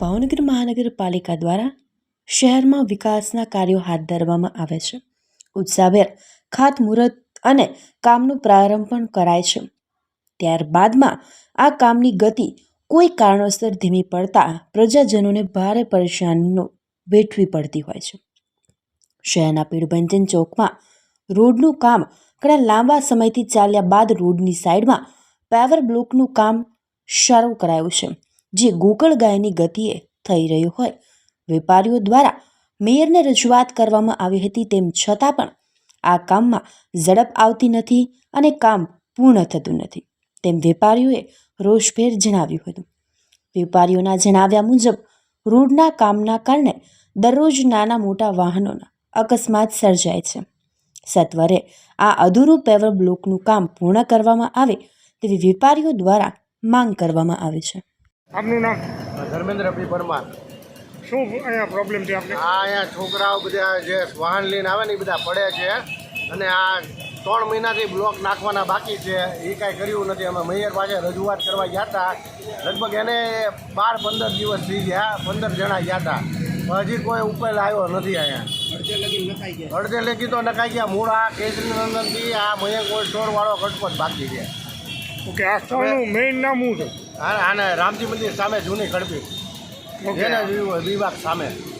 ભાવનગર મહાનગરપાલિકા દ્વારા શહેરમાં વિકાસના કાર્યો હાથ ધરવામાં આવે છે. ઉત્સાહભેર ખાતમુહૂર્ત અને કામનો પ્રારંભ પણ કરાય છે. ત્યારબાદમાં આ કામની ગતિ કોઈ કારણોસર ધીમી પડતા પ્રજાજનોને ભારે પરેશાનીનો વેઠવી પડતી હોય છે. શહેરના પીડભંજન ચોકમાં રોડનું કામ ઘણા લાંબા સમયથી ચાલ્યા બાદ રોડની સાઈડમાં પાવર બ્લોકનું કામ શરૂ કરાયું છે, જે ગોકળ ગાયની ગતિએ થઈ રહ્યું હોય. વેપારીઓ દ્વારા મેયરને રજૂઆત કરવામાં આવી હતી તેમ છતાં પણ આ કામમાં ઝડપ આવતી નથી અને કામ પૂર્ણ થતું નથી, તેમ વેપારીઓએ રોષભેર જણાવ્યું હતું. વેપારીઓના જણાવ્યા મુજબ રોડના કામના કારણે દરરોજ નાના મોટા વાહનોના અકસ્માત સર્જાય છે. સત્વરે આ અધૂરું પેવર બ્લોકનું કામ પૂર્ણ કરવામાં આવે તેવી વેપારીઓ દ્વારા માંગ કરવામાં આવે છે. આપનું નામ? ધર્મેન્દ્ર પી પરમાર. શું અહીંયા પ્રોબ્લેમ છે આપણે આ અહીંયા છોકરાઓ બધા જે વાહન લઈને આવે ને એ બધા પડે છે અને આ ત્રણ મહિનાથી બ્લોક નાખવાના બાકી છે. એ કાંઈ કર્યું નથી. અમે મેયર પાસે રજૂઆત કરવા ગયા હતા. લગભગ એને બાર પંદર દિવસ થઈ ગયા. પંદર જણા ગયા હતા. પણ હજી કોઈ ઉકેલ આવ્યો નથી અહીંયા. અડધે લગી તો નખાઈ ગયા. મૂળ આ કેસરી નંદનથી આ મયંક કોઈ સ્ટોરવાળો કટપટ બાકી છે. ઓકે આ સ્ટોરનું મેઇન નામ શું છે? આને આને રામજી મંદિર સામે જૂની ખડપી. ઓકે. જેને વિભાગ સામે.